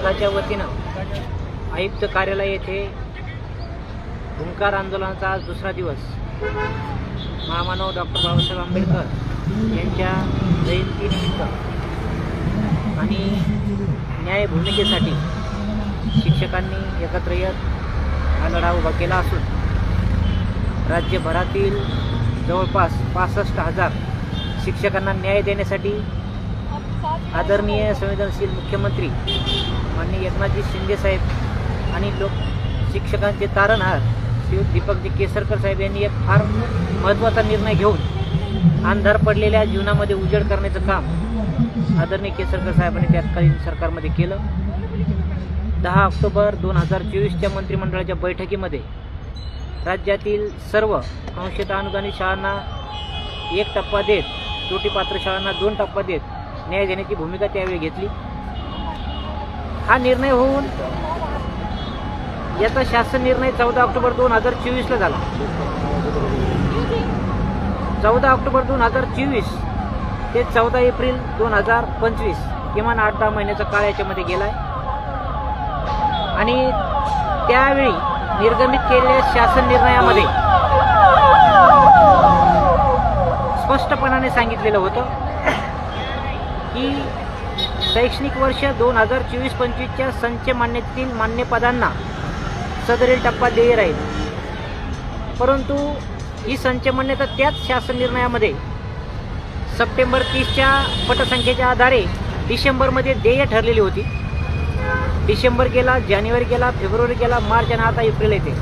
संघाच्या वतीनं आयुक्त कार्यालय येथे हुंकार आंदोलनाचा आज दुसरा दिवस. महामानव डॉक्टर बाबासाहेब आंबेडकर यांच्या जयंतीनिमित्त आणि न्याय भूमिकेसाठी शिक्षकांनी एकत्र येत हा लढा उभा केला असून राज्यभरातील जवळपास पासष्ट हजार शिक्षकांना न्याय देण्यासाठी आदरणीय संवेदनशील मुख्यमंत्री माननीय एकनाथजी शिंदेसाहेब आणि लोक शिक्षकांचे तारणहार श्री दीपकजी केसरकर साहेब यांनी एक फार महत्त्वाचा निर्णय घेऊन अंधार पडलेल्या जीवनामध्ये उजेड करण्याचं काम आदरणीय केसरकर साहेबांनी तत्कालीन सरकारमध्ये केलं. दहा ऑक्टोबर दोन हजार चोवीसच्या मंत्रिमंडळाच्या बैठकीमध्ये राज्यातील सर्व अंशतः अनुदानित शाळांना एक टप्पा देत त्रुटीपात्र शाळांना दोन टप्पा देत न्याय देण्याची भूमिका त्यावेळी घेतली. हा निर्णय होऊन याचा शासन निर्णय चौदा ऑक्टोबर दोन हजार चोवीसला झाला. चौदा ऑक्टोबर दोन हजार चोवीस ते चौदा एप्रिल दोन हजार पंचवीस किमान आठ दहा महिन्याचा काळ याच्यामध्ये गेलाय. आणि त्यावेळी निर्गमित केलेल्या शासन निर्णयामध्ये स्पष्टपणाने सांगितलेलं होतं की शैक्षणिक वर्ष दोन हजार चोवीस पंचवीसच्या संच मान्यतेतील मान्यपदांना सदरील टप्पा देय राहील. परंतु ही संच मान्यता त्याच शासन निर्णयामध्ये सप्टेंबर तीसच्या पटसंख्येच्या आधारे डिसेंबरमध्ये देय ठरलेली होती. डिसेंबर गेला जानेवारी गेला फेब्रुवारी गेला मार्च आणि आता एप्रिल येते.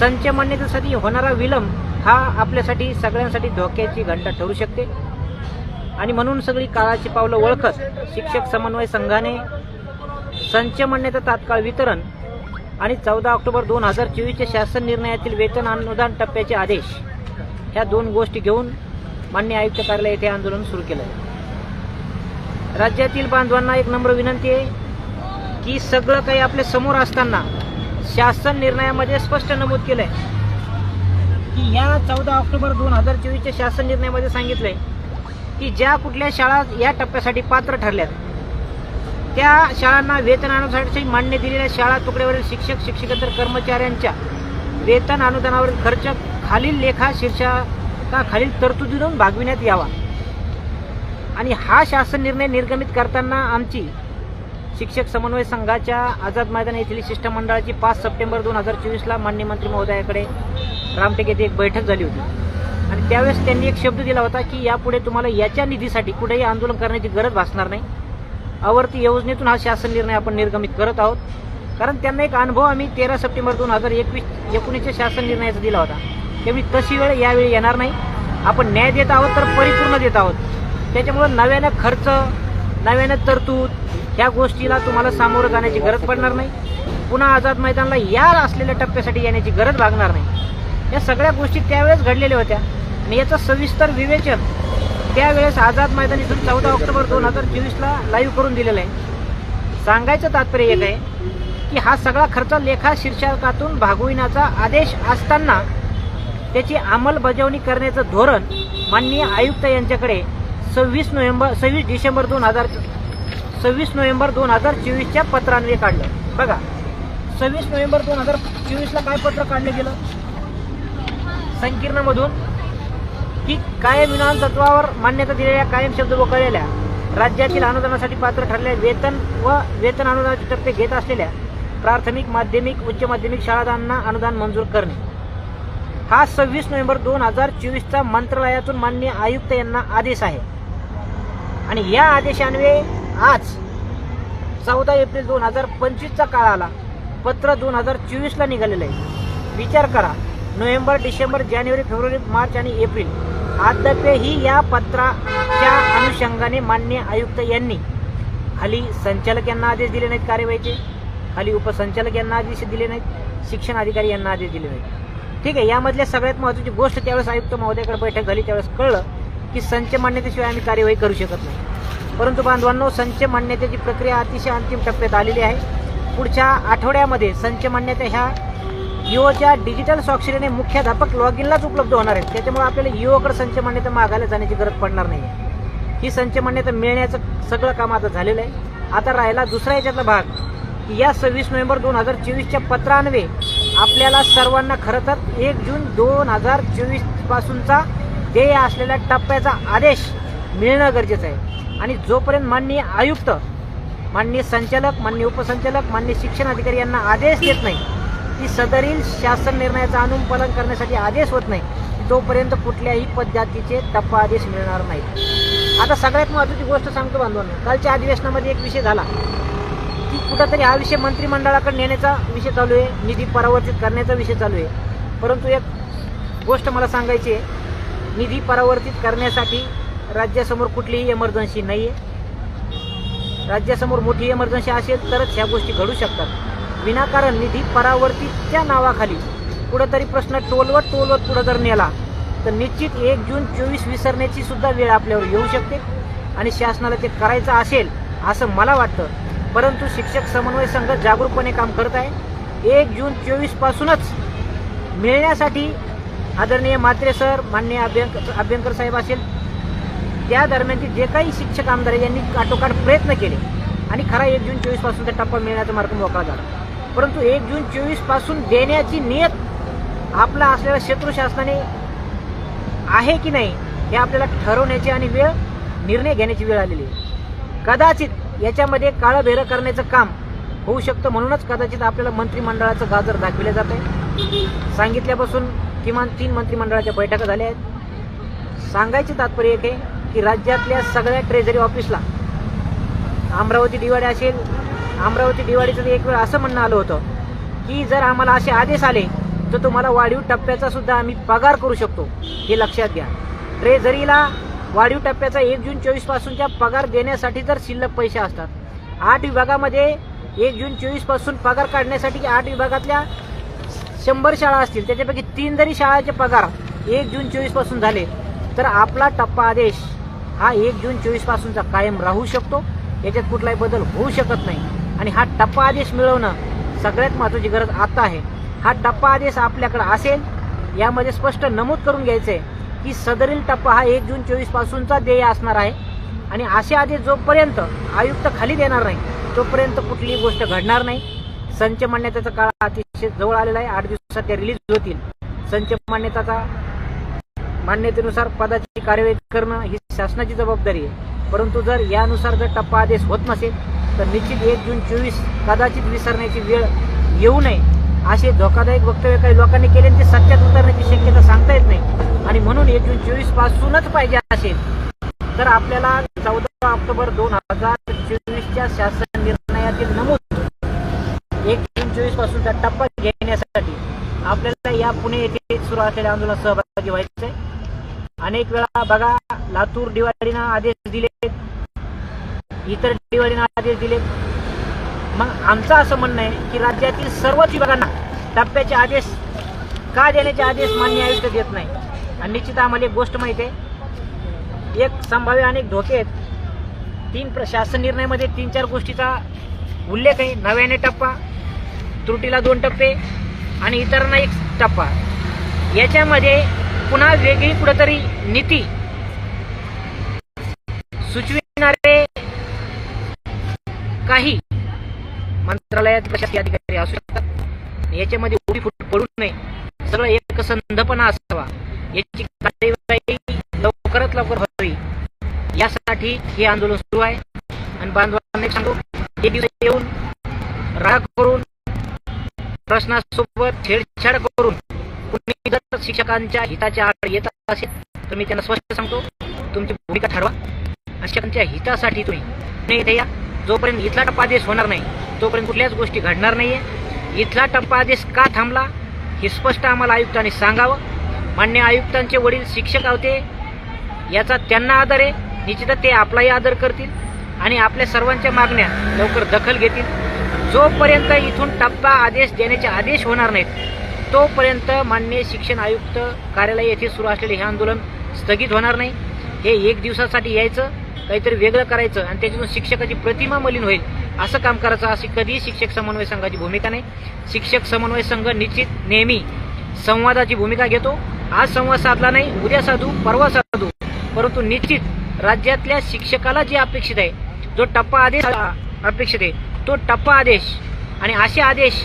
संच मान्यतेसाठी होणारा विलंब हा आपल्यासाठी सगळ्यांसाठी धोक्याची घंटा ठरू शकते. आणि म्हणून सगळी काळाची पावलं ओळखत शिक्षक समन्वय संघाने संच मान्यता तात्काळ वितरण आणि चौदा ऑक्टोबर दोन हजार चोवीसच्या शासन निर्णयातील वेतन अनुदान टप्प्याचे आदेश ह्या दोन गोष्टी घेऊन मान्य आयुक्त कार्यालय येथे आंदोलन सुरू केलं. आहे राज्यातील बांधवांना एक नम्र विनंती आहे की सगळं काही आपल्यासमोर असताना शासन निर्णयामध्ये स्पष्ट नमूद केलंय. की या चौदा ऑक्टोबर दोन हजार चोवीसच्या शासन निर्णयामध्ये सांगितलंय की ज्या कुठल्या शाळा या टप्प्यासाठी पात्र ठरल्यात. त्या शाळांना वेतन अनुदानासाठी मान्य दिलेल्या शाळा तुकड्यावरील शिक्षक शिक्षकेतर कर्मचाऱ्यांच्या वेतन अनुदानावरील खर्च खालील लेखा शीर्षकाखालील तरतुदीतून भागविण्यात यावा. आणि हा शासन निर्णय निर्गमित करताना आमची शिक्षक समन्वय संघाच्या आझाद मैदान येथील शिष्टमंडळाची पाच सप्टेंबर दोन हजार चोवीसला मान्य मंत्री महोदयाकडे रामटेक येथे एक बैठक झाली होती. आणि त्यावेळेस त्यांनी एक शब्द दिला होता की यापुढे तुम्हाला याच्या निधीसाठी कुठेही आंदोलन करण्याची गरज भासणार नाही. आवर्ती योजनेतून हा शासन निर्णय आपण निर्गमित करत आहोत. कारण त्यांना एक अनुभव आम्ही तेरा सप्टेंबर दोन हजार एकवीस एकोणीसच्या शासन निर्णयाचा दिला होता. त्यावेळी तशी वेळ यावेळी येणार नाही. आपण न्याय देत आहोत तर परिपूर्ण देत आहोत. त्याच्यामुळं नव्यानं खर्च नव्यानं तरतूद ह्या गोष्टीला तुम्हाला सामोरं जाण्याची गरज पडणार नाही. पुन्हा आझाद मैदानला या असलेल्या टप्प्यासाठी येण्याची गरज भागणार नाही. या सगळ्या गोष्टी त्यावेळेस घडलेल्या होत्या. आणि याचं सविस्तर विवेचन त्यावेळेस आझाद मैदान इथून चौदा ऑक्टोबर दोन हजार चोवीसला लाईव्ह करून दिलेलं आहे. सांगायचं तात्पर्य एक आहे की हा सगळा खर्च लेखा शीर्षकातून भागविण्याचा आदेश असताना त्याची अंमलबजावणी करण्याचं धोरण माननीय आयुक्त यांच्याकडे सव्वीस नोव्हेंबर सव्वीस डिसेंबर दोन हजार सव्वीस नोव्हेंबर दोन हजार चोवीसच्या पत्रान्वये काढलं. बघा सव्वीस नोव्हेंबर दोन हजार चोवीसला काय पत्र काढलं गेलं? संकीर्णमधून की कायम विधान तत्वावर मान्यता दिलेल्या कायम शब्द वगळलेल्या राज्यातील अनुदानासाठी पात्र ठरलेल्या वेतन व वेतन अनुदानाचे टप्पे घेत असलेल्या प्राथमिक माध्यमिक उच्च माध्यमिक शाळांना अनुदान मंजूर करणे. हा सव्वीस नोव्हेंबर दोन हजार चोवीसचा मंत्रालयातून मान्य आयुक्त यांना आदेश आहे. आणि या आदेशान्वये आज चौदा एप्रिल दोन हजार पंचवीसचा काळ आला. पत्र दोन हजार चोवीसला निघालेलं आहे. विचार करा. नोव्हेंबर डिसेंबर जानेवारी फेब्रुवारी मार्च आणि एप्रिल. अद्यापही या पत्राच्या अनुषंगाने मान्य आयुक्त यांनी खाली संचालक यांना आदेश दिले नाहीत कार्यवाहीचे. खाली उपसंचालक यांना आदेश दिले नाहीत. शिक्षण अधिकारी यांना आदेश दिले नाहीत. ठीक आहे यामधल्या सगळ्यात महत्त्वाची गोष्ट त्यावेळेस आयुक्त महोदयाकडे बैठक झाली. त्यावेळेस कळलं की संच मान्यतेशिवाय आम्ही कार्यवाही करू शकत नाही. परंतु बांधवांनो संच मान्यतेची प्रक्रिया अतिशय अंतिम टप्प्यात आलेली आहे. पुढच्या आठवड्यामध्ये संच मान्यता ह्या युओच्या डिजिटल स्वाक्षरीने मुख्याध्यापक लॉग इनलाच उपलब्ध होणार आहेत. त्याच्यामुळे आपल्याला युओकडे संच मान्यता मागायला जाण्याची गरज पडणार नाही ही संच मान्यता मिळण्याचं सगळं काम आता झालेलं आहे. आता राहिला दुसरा याच्यातला भाग की या सव्वीस नोव्हेंबर दोन हजार चोवीसच्या पत्रान्वये आपल्याला सर्वांना खरं तर एक जून दोन हजार चोवीस पासूनचा देय असलेल्या टप्प्याचा आदेश मिळणं गरजेचं आहे. आणि जोपर्यंत माननीय आयुक्त माननीय संचालक माननीय उपसंचालक माननीय शिक्षण अधिकारी यांना आदेश देत नाही की सदरील शासन निर्णयाचा अनुपालन करण्यासाठी आदेश होत नाही. तोपर्यंत कुठल्याही पद्धतीचे टप्पा आदेश मिळणार नाहीत. आता सगळ्यात महत्त्वाची गोष्ट सांगतो बांधवांनो. कालच्या अधिवेशनामध्ये एक विषय झाला. की कुठंतरी हा विषय मंत्रिमंडळाकडे नेण्याचा विषय चालू आहे. निधी परावर्तित करण्याचा विषय चालू आहे. परंतु एक गोष्ट मला सांगायची आहे. निधी परावर्तित करण्यासाठी राज्यासमोर कुठलीही इमर्जन्सी नाही आहे राज्यासमोर मोठी इमर्जन्सी असेल तरच ह्या गोष्टी घडू शकतात. विनाकारण निधी परावर्तितच्या नावाखाली. कुठंतरी प्रश्न टोलवत टोलवत पुढं जर नेला तर निश्चित एक जून चोवीस विसरण्याची सुद्धा वेळ आपल्यावर येऊ शकते आणि शासनाला ते करायचं असेल असं मला वाटतं. परंतु शिक्षक समन्वय संघ जागरूकपणे काम करत आहे. एक जून चोवीस पासूनच मिळण्यासाठी आदरणीय मात्रे सर मान्य अभ्यंकर अभ्यंकर साहेब असेल. त्या दरम्यानचे जे काही शिक्षक आमदार यांनी काटोकाट प्रयत्न केले. आणि खरा एक जून चोवीसपासूनचा टप्पा मिळण्याचा मार्ग मोकळा झाला. परंतु एक जून चोवीसपासून देण्याची नियत आपला असलेल्या शत्रू शासनाने आहे की नाही हे आपल्याला ठरवण्याची आणि वेळ निर्णय घेण्याची वेळ आलेली आहे. कदाचित याच्यामध्ये काळभेरं करण्याचं काम होऊ शकतं म्हणूनच कदाचित आपल्याला मंत्रिमंडळाचं गाजर दाखविलं जात आहे सांगितल्यापासून किमान तीन मंत्रिमंडळाच्या बैठका झाल्या आहेत. सांगायचे तात्पर्य एक आहे की राज्यातल्या सगळ्या ट्रेझरी ऑफिसला अमरावती दिवाळी असेल अमरावती दिवाळीचं एक वेळ असं म्हणणं आलं होतं की जर आम्हाला असे आदेश आले तर तुम्हाला वाढीव टप्प्याचा सुद्धा आम्ही पगार करू शकतो हे लक्षात घ्या. ट्रेझरीला वाढीव टप्प्याचा एक जून चोवीस पासूनच्या पगार देण्यासाठी जर शिल्लक पैसे असतात आठ विभागामध्ये एक जून चोवीसपासून पगार काढण्यासाठी आठ विभागातल्या शंभर शाळा असतील त्याच्यापैकी तीन जरी शाळाचे पगार एक जून चोवीसपासून झाले तर आपला टप्पा आदेश हा एक जून चोवीस पासूनचा कायम राहू शकतो. याच्यात कुठलाही बदल होऊ शकत नाही. आणि हा टप्पा आदेश मिळवणं सगळ्यात महत्वाची गरज आता आहे. हा टप्पा आदेश आपल्याकडे असेल यामध्ये स्पष्ट नमूद करून घ्यायचं आहे की सदरील टप्पा हा एक जून चोवीस पासूनचा देय असणार आहे आणि असे आदेश जोपर्यंत आयुक्त खाली देणार नाही तोपर्यंत कुठलीही गोष्ट घडणार नाही. संच मान्यतेचा काळ अतिशय जवळ आलेला आहे. आठ दिवसात त्या रिलीज होतील. संच मान्यताचा मान्यतेनुसार पदाची कार्यवाही करणं ही शासनाची जबाबदारी आहे. परंतु जर यानुसार जर टप्पा आदेश होत नसेल तर निश्चित एक जून चोवीस कदाचित विसरण्याची वेळ येऊ नये. असे धोकादायक वक्तव्य काही लोकांनी केले ते सत्यात उतरण्याची शक्यता सांगता येत नाही. आणि म्हणून एक जून चोवीस पासूनच पाहिजे असेल तर आपल्याला चौदा ऑक्टोबर दोन हजार चोवीसच्या शासन निर्णयातील नमूद एक जून चोवीस पासूनचा टप्पा घेण्यासाठी आपल्याला या पुणे येथे सुरू असलेल्या आंदोलनात सहभागी व्हायचं आहे अनेक वेळा बघा लातूर दिवाळीनं आदेश दिले इतर दिवाळीनं आदेश दिले. मग आमचं असं म्हणणं आहे की राज्यातील सर्वच विभागांना टप्प्याचे आदेश का देण्याचे आदेश मान्य आयुक्त देत नाही. आणि निश्चित आम्हाला एक गोष्ट माहिती आहे. एक संभाव्य अनेक धोके आहेत. तीन प्रशासन निर्णयामध्ये तीन चार गोष्टीचा उल्लेख आहे. नव्याने टप्पा त्रुटीला दोन टप्पे आणि इतरांना एक टप्पा. याच्यामध्ये पुन्हा वेगळी कुठंतरी नीती सुचविणारे काही मंत्रालयात प्रशासकीय अधिकारी असू शकतात. याच्यामध्ये उडी फुट पडू नये. सगळं एकसंधपणा असावा. याची कार्यवाही लवकरात लवकर व्हावी. यासाठी हे आंदोलन सुरू आहे. आणि बांधवांना सांगू एक दिवस येऊन राग करून प्रश्नासोबत छेडछाड करून कुणी जर शिक्षकांच्या हिताच्या आड येत असेल तर मी त्यांना स्पष्ट सांगतो तुमची भूमिका ठरवा. आणि शिक्षकांच्या हितासाठी तुम्ही इथे या जोपर्यंत इथला टप्पा देश होणार नाही तोपर्यंत कुठल्याच गोष्टी घडणार नाहीये. इथला टप्पा आदेश का थांबला हे स्पष्ट आम्हाला आयुक्तांनी सांगावं. मान्य आयुक्तांचे वडील शिक्षक होते याचा त्यांना आदर आहे. निश्चितच ते आपलाही आदर करतील आणि आपल्या सर्वांच्या मागण्या लवकर दखल घेतील. जोपर्यंत इथून टप्पा आदेश देण्याचे आदेश होणार नाहीत तोपर्यंत मान्य शिक्षण आयुक्त कार्यालय येथे सुरू असलेले हे आंदोलन स्थगित होणार नाही. हे एक दिवसासाठी यायचं. काहीतरी वेगळं करायचं आणि त्याच्यातून शिक्षकाची प्रतिमा मलिन होईल असं काम करायचं. अशी कधीही शिक्षक समन्वय संघाची भूमिका नाही. शिक्षक समन्वय संघ निश्चित नेहमी संवादाची भूमिका घेतो. आज संवाद साधला नाही उद्या साधू परवा साधू. परंतु निश्चित राज्यातल्या शिक्षकाला जे अपेक्षित आहे जो टप्पा आदेश अपेक्षित आहे तो टप्पा आदेश आणि असे आदेश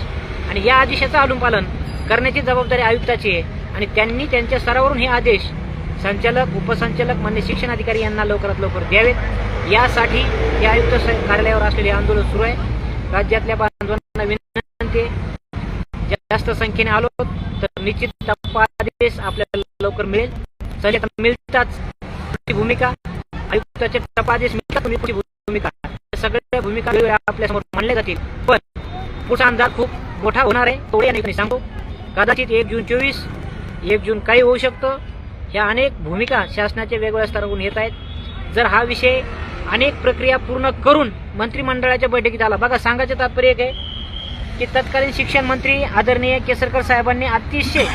आणि या आदेशाचं अनुपालन करण्याची जबाबदारी आयुक्ताची आहे आणि त्यांनी त्यांच्या स्तरावरून हे आदेश संचालक उपसंचालक मान्य शिक्षण अधिकारी यांना लवकरात लवकर द्यावेत. यासाठी या आयुक्त कार्यालयावर असलेले आंदोलन सुरू आहे. राज्यातल्या बांधवांना विनंती आहे. जास्त संख्येने आलो तर निश्चित आदेश आपल्याला लवकर मिळेल. संचालक मिळताच भूमिका आयुक्ताचे टप्पा मिळतात भूमिका. सगळ्या भूमिका आपल्या आपल्यासमोर मांडल्या जातील. पण पुढचा अंदाज खूप मोठा होणार आहे तो या ठिकाणी कदाचित एक जून चोवीस एक जून काही होऊ शकतं. ह्या अनेक भूमिका शासनाच्या वेगवेगळ्या स्तरावरून येत आहेत. जर हा विषय अनेक प्रक्रिया पूर्ण करून मंत्रिमंडळाच्या बैठकीत आला बघा सांगायचं तात्पर्य एक आहे की तत्कालीन शिक्षण मंत्री आदरणीय केसरकर साहेबांनी अतिशय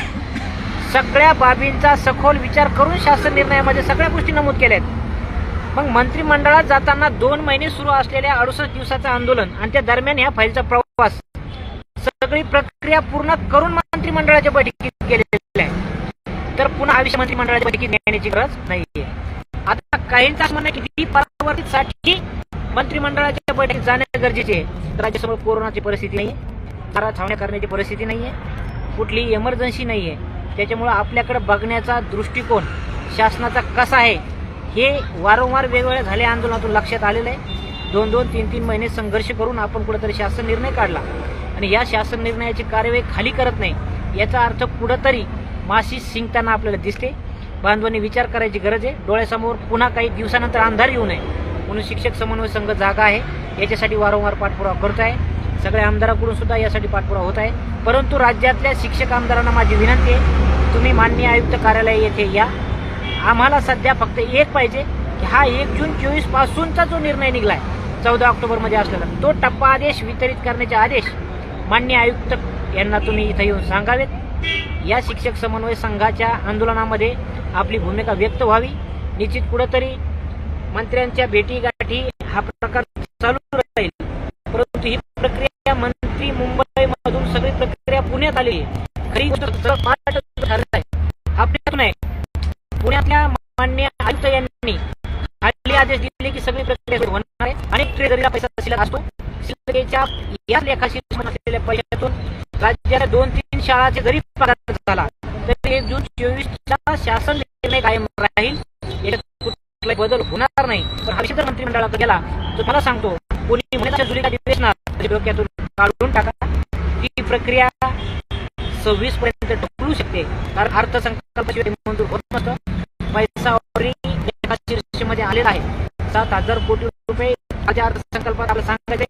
सगळ्या बाबींचा सखोल विचार करून शासन निर्णयामध्ये सगळ्या गोष्टी नमूद केल्या आहेत मग मंत्रिमंडळात जाताना दोन महिने सुरू असलेल्या अडुसष्ट दिवसाचं आंदोलन आणि त्या दरम्यान ह्या फाईलचा प्रवास सगळी प्रक्रिया पूर्ण करून मंत्रिमंडळाच्या बैठकीत गेले तर पुन्हा आयुष्य मंत्रिमंडळाच्या बैठकीत घेण्याची गरज नाहीये. आता काहींचा म्हणणं किती की परावर्तितसाठी मंत्रिमंडळाच्या बैठकीत जाणे गरजेचे आहे. राज्यासमोर कोरोनाची परिस्थिती नाहीये. जरा छावण्या करण्याची परिस्थिती नाहीये. कुठली इमर्जन्सी नाहीये. त्याच्यामुळं आपल्याकडे बघण्याचा दृष्टिकोन शासनाचा कसा आहे हे वारंवार वेगवेगळ्या झाल्या आंदोलनातून लक्षात आलेलं आहे. दोन दोन तीन तीन महिने संघर्ष करून आपण कुठेतरी शासन निर्णय काढला. आणि या शासन निर्णयाची कार्यवाही खाली करत नाही याचा अर्थ कुठंतरी माशी शिंकताना आपल्याला दिसते. बांधवांनी विचार करायची गरज आहे. डोळ्यासमोर पुन्हा काही दिवसानंतर अंधार येऊ नये. म्हणून शिक्षक समन्वय संघ जागा आहे. याच्यासाठी वारंवार पाठपुरावा करत आहे सगळ्या आमदाराकडून सुद्धा यासाठी पाठपुरावा होत आहे. परंतु राज्यातल्या शिक्षक आमदारांना माझी विनंती आहे. तुम्ही माननीय आयुक्त कार्यालय येथे या. आम्हाला सध्या फक्त एक पाहिजे की हा एक जून चोवीस पासूनचा जो निर्णय निघलाय चौदा ऑक्टोबरमध्ये असलेला तो टप्पा आदेश वितरित करण्याचे आदेश मान्य आयुक्त यांना तुम्ही इथं येऊन सांगावेत. या शिक्षक समन्वय संघाच्या आंदोलनामध्ये आपली भूमिका व्यक्त व्हावी. निश्चित कुठंतरी मंत्र्यांच्या भेटीगाठी हा प्रकार चालू राहील. परंतु ही प्रक्रिया मंत्री मुंबईमधून सगळी प्रक्रिया पुण्यात आली. खरी आहे. पुण्यातल्या मान्य आयुक्त यांनी हल्ली आदेश दिले की सगळी प्रक्रिया सुरू होणार आहे. अनेक ट्रेझरीला पैसा शिल्लक असतो. शिल्लकेच्या या लेखाशी असलेल्या पैशातून राज्याला दोन तीन शाळाचे जरी पगार झाला. तरी एक जून चोवीसचा शासन निर्णय कायम राहील. कुठलाही बदल होणार नाही. पण हा विषय मंत्रिमंडळात गेला तर मला सांगतो कोणी महिन्याच्या जुलीला अधिवेशनात डोक्यातून काढून टाका. ही प्रक्रिया सव्वीस पर्यंत ढकलू शकते. कारण अर्थसंकल्पाशिवाय मंजूर होत नसतं. पैसा मध्ये आलेला आहे. सात हजार कोटी रुपये माझ्या अर्थसंकल्पात आपल्याला सांगायचे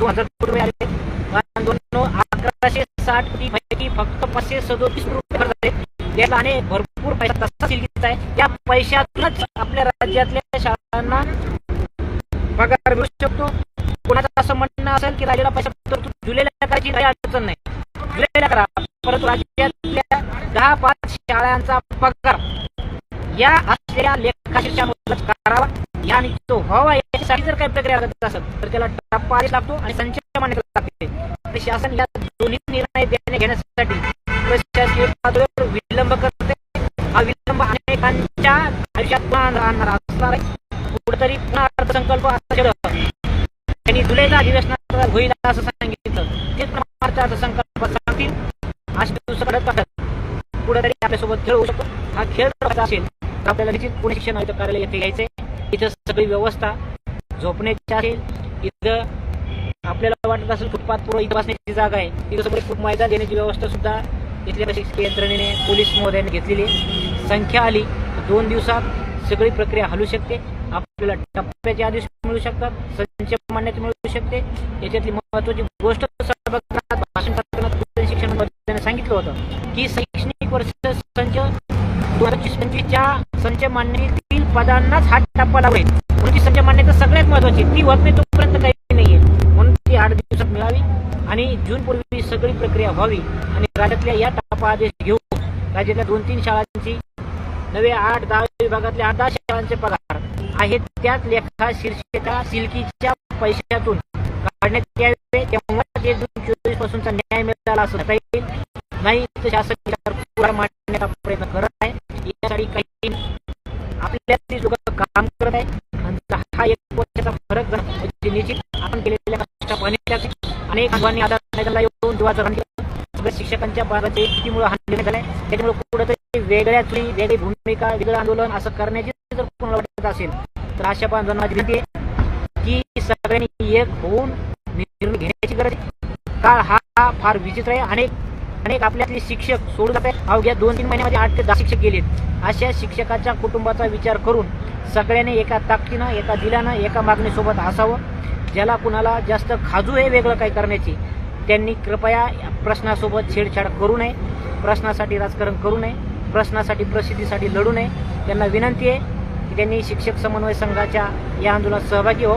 दोन हजार कोटी रुपये आले बांधवांनो, अकराशे साठ पैकी फक्त पाचशे सदोतीस रुपये खर्च झाले त्याला अनेक भरपूर पैसा तसा आहे. त्या पैशातूनच आपल्या राज्यातल्या शाळांना पगार मिळू शकतो. कोणाचं असं म्हणणं असेल की राज्याला पैसा तर तू जुलैला करायची काही अडचण नाही. जुलैला करा. परंतु राज्यातल्या दहा पाच शाळांचा पगार या असलेल्या लेखाशीर्षामधूनच करावा. या आणि तो व्हावा यासाठी जर काही प्रक्रिया लागत असेल तर त्याला टप्पा आदेश लागतो आणि संच मान्यता लागते शासन या घेण्यासाठी प्रशासकीय पातळीवर विलंब करते. हा विलंब अनेकांच्या आयुष्यात पुन्हा राहणार असणार आहे. कुठेतरी पुन्हा अर्थसंकल्प असं त्यांनी जुलैच्या अधिवेशनात होईल असं सांगितलं. तेच प्रमाणाचा अर्थसंकल्प सांगतील. अशा दिवस घडत कुठेतरी आपल्यासोबत खेळ होऊ शकतो. हा खेळ करायचा असेल तर आपल्याला निश्चित पुणे शिक्षण आयुक्त कार्यालय येथे यायचंय. इथं सगळी व्यवस्था झोपण्याची असेल इथं आपल्याला वाटत असेल फुटपाथ पुढे इथं बसण्याची जागा आहे. तिथं खूप मैदान देण्याची व्यवस्था सुद्धा इथल्या प्रशिक्षकीय यंत्रणेने पोलीस महोदयाने घेतलेली आहे. संख्या आली तर दोन दिवसात सगळी प्रक्रिया हलू शकते. आपल्याला टप्प्याचे आदेश मिळू शकतात संच मान्यता मिळू शकते. याच्यातली महत्वाची गोष्ट सभागृहात भाषण करताना शिक्षण मंत्र्यांनी सांगितलं होतं की शैक्षणिक वर्ष संच दोन हजार पंचवीसच्या संच मान्यतेतील पदांनाच हा टप्पा लावेल म्हणून संच मान्यता सगळ्यात महत्वाची ती होत नाही तोपर्यंत दिवसात मिळावी आणि जूनपूर्वी सगळी प्रक्रिया व्हावी आणि राज्यातल्या या टप्पा आदेश घेऊन राज्यातल्या दोन तीन शाळांची नवे आठ दहा विभागातल्या आठ दहा शाळांचे पगार आहेत. त्याच लेखा शीर्षिका सिल्कीच्या पैशातून काढण्यात यावे. तेव्हा ते जून चोवीस पासूनचा न्याय मिळाला असं येईल. नाही तर शासन यावर मांडण्याचा प्रयत्न करत आहे. यासाठी काही आपल्या लोक काम करत आहे आणि हा एक वर्षाचा फरक झाला म्हणजे आणि त्या अनेक बांधवांनी आता मैदानाला येऊन जीवाचं केलं. सगळ्या शिक्षकांच्या भागाचे कितीमुळे हानी झाले. त्याच्यामुळे कुठेतरी वेगळ्या चुरी वेगळी भूमिका वेगळं आंदोलन असं करण्याची जर कोणाला वाटत असेल तर अशा बांधवांना माझी विनंती आहे की सगळ्यांनी एक होऊन निर्णय घेण्याची गरज आहे. काळ हा फार विचित्र आहे. अनेक अनेक आपल्यातले शिक्षक सोडून जात आहेत. अवघ्या दोन तीन महिन्यामध्ये आठ ते दहा शिक्षक गेलेत. अशा शिक्षकाच्या कुटुंबाचा विचार करून सगळ्यांनी एका ताकदीनं एका दिलानं एका मागणीसोबत असावं. ज्याला कुणाला जास्त खाजू आहे वेगळं काही करण्याची त्यांनी कृपया प्रश्नासोबत छेडछाड करू नये प्रश्नासाठी राजकारण करू नये प्रश्नासाठी प्रसिद्धीसाठी लढू नये. त्यांना विनंती आहे की त्यांनी शिक्षक समन्वय संघाच्या या आंदोलनात सहभागी हो.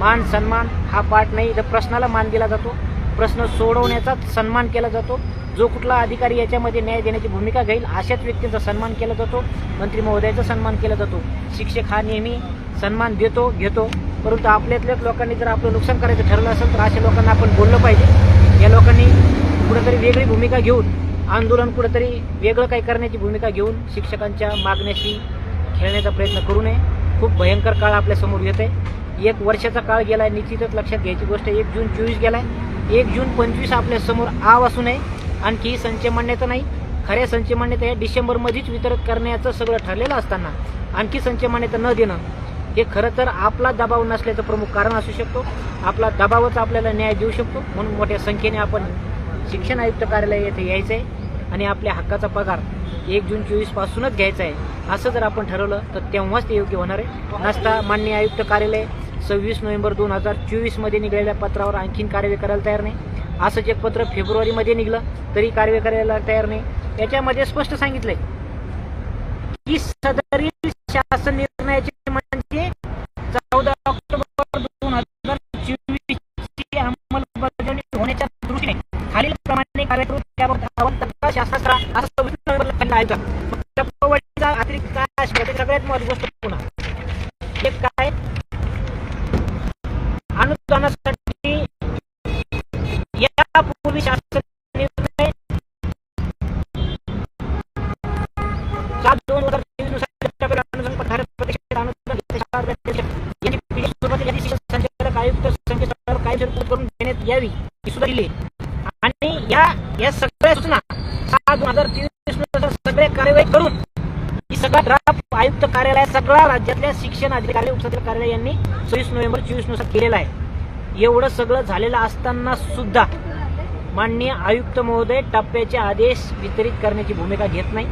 मान सन्मान हा पाठ नाही तर प्रश्नाला मान दिला जातो. प्रश्न सोडवण्याचा सन्मान केला जातो. जो कुठला अधिकारी याच्यामध्ये न्याय देण्याची भूमिका घेईल अशाच व्यक्तींचा सन्मान केला जातो. मंत्री महोदयाचा सन्मान केला जातो. शिक्षक हा नेहमी सन्मान देतो घेतो. परंतु आपल्यातल्याच लोकांनी जर आपलं नुकसान करायचं ठरलं असेल तर अशा लोकांना आपण बोललं पाहिजे. या लोकांनी कुठेतरी वेगळी भूमिका घेऊन आंदोलन कुठेतरी वेगळं काही करण्याची भूमिका घेऊन शिक्षकांच्या मागण्याशी खेळण्याचा प्रयत्न करू नये. खूप भयंकर काळ आपल्यासमोर येत आहे एक वर्षाचा काळ गेलाय निश्चितच लक्षात घ्यायची गोष्ट एक जून चोवीस गेलाय. एक जून पंचवीस आपल्यासमोर आव असू नये. आणखी संचय मान्यता नाही. खऱ्या संचय मान्यता हे डिसेंबरमध्येच वितरित करण्याचं सगळं ठरलेलं असताना आणखी संचय मान्यता न देणं हे खरं तर आपला दबाव नसल्याचं प्रमुख कारण असू शकतो. आपला दबावच आपल्याला न्याय देऊ शकतो. म्हणून मोठ्या संख्येने आपण शिक्षण आयुक्त कार्यालय येथे यायचं आहे आणि आपल्या हक्काचा पगार एक जून चोवीस पासूनच घ्यायचा आहे. असं जर आपण ठरवलं तर तेव्हाच ते योग्य होणार आहे. नसता मान्य आयुक्त कार्यालय सव्वीस नोव्हेंबर दोन हजार चोवीसमध्ये निघालेल्या पत्रावर आणखीन कार्यवाही करायला तयार नाही. असंच एक पत्र फेब्रुवारीमध्ये निघलं तरी कारवाई करायला तयार नाही. याच्यामध्ये स्पष्ट सांगितलंय. की सदरील शासन निर्णयाचे म्हणजे चौदा ऑक्टोबर दोन हजार चोवीस ची अंमलबजावणी होण्याच्या दृष्टीने खालील प्रमाणे कार्यक्रम त्याबाबत अहवाल तत्काळ शासनास असं नोव्हेंबरला आयोजन अतिरिक्त म्हणजे सगळ्यात महत्वाची गोष्ट पुन्हा. एक काय? अनुदानासाठी सहा दोन तेवीसनुसार सगळे कार्यवाही करून ही सगळा ड्राफ्ट आयुक्त कार्यालय सगळा राज्यातल्या शिक्षण अधिकारी उपसचिव कार्यालय यांनी सव्वीस नोव्हेंबर चोवीसनुसार केलेला आहे. एवढं सगळं झालेलं असताना सुद्धा माननीय आयुक्त महोदय टप्प्याचे आदेश वितरित करण्याची भूमिका घेत नाही.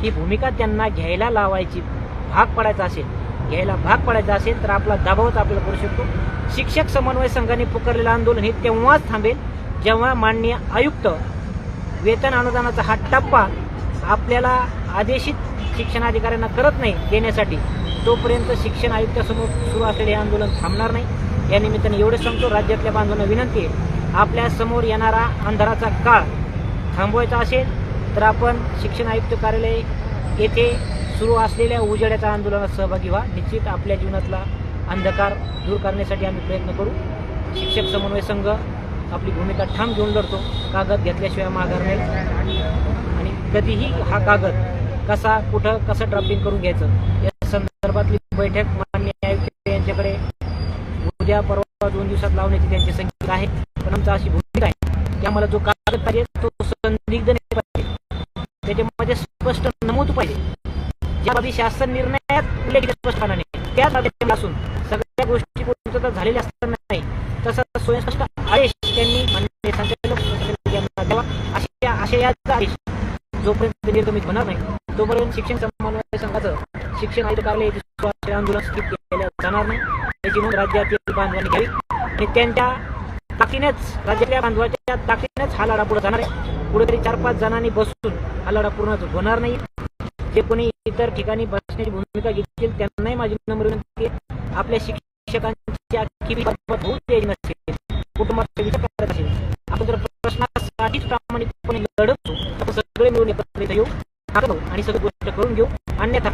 ही भूमिका त्यांना घ्यायला लावायची भाग पडायचा असेल घ्यायला भाग पडायचा असेल तर आपला दबावच आपल्याला करू शकतो. शिक्षक समन्वय संघाने पुकारलेलं आंदोलन हे तेव्हाच थांबेल जेव्हा माननीय आयुक्त वेतन अनुदानाचा हा टप्पा आपल्याला आदेशित शिक्षणाधिकाऱ्यांना करत नाही देण्यासाठी. तोपर्यंत शिक्षण आयुक्तासमोर सुरू असलेले हे आंदोलन थांबणार नाही. या निमित्ताने एवढे सांगतो राज्यातल्या बांधवांना विनंती आहे आपल्यासमोर येणारा अंधाराचा काळ थांबवायचा असेल तर आपण शिक्षण आयुक्त कार्यालय येथे सुरू असलेल्या उजेड्याच्या आंदोलनात सहभागी व्हा. निश्चित आपल्या जीवनातला अंधकार दूर करण्यासाठी आम्ही प्रयत्न करू. शिक्षक समन्वय संघ आपली भूमिका ठाम घेऊन लढतो कागद घेतल्याशिवाय माघार नाही. आणि कधीही हा कागद कसा कुठं कसं ड्राफ्टिंग करून घ्यायचं या संदर्भातली बैठक माननीय आयुक्त यांच्याकडे उद्या परवा दोन दिवसात लावण्याची त्यांची संख्या आहे. पण आमचा अशी भूमिका आहे की आम्हाला जो कागद पाहिजे तो संदिग्ध नाही पाहिजे. त्याच्यामध्ये स्पष्ट नमूद पाहिजे. ज्या बाबी शासन निर्णयात उल्लेखित स्पष्टपणाने त्याच असून सगळ्या गोष्टी पूर्णतः झालेल्या असताना नाही. तसं स्वयंस्पष्ट अशा आदेश जोपर्यंत निर्गमित होणार नाही तोपर्यंत शिक्षण समन्वय संघाचं शिक्षण आयुक्त कार्यालय आंदोलन स्किप केलं जाणार नाही. याची नोंद राज्यातील बांधवांनी घ्यावी आणि त्यांच्या ताकीनेच राज्यातल्या बांधवाच्या ताकीनेच हा लढा पुढे जाणार आहे. कुठेतरी चार पाच जणांनी बसून हा लढा पूर्ण होणार नाही. जे कोणी इतर ठिकाणी बसण्याची भूमिका घेतील त्यांनाही माझी नम्र विनंती आपल्या शिक्षकांच्या अख्खी होऊ द्यायची नसते आपण लढतो सगळे मिळून एकत्रित येऊ आणि सगळी गोष्ट करून घेऊ अन्यथा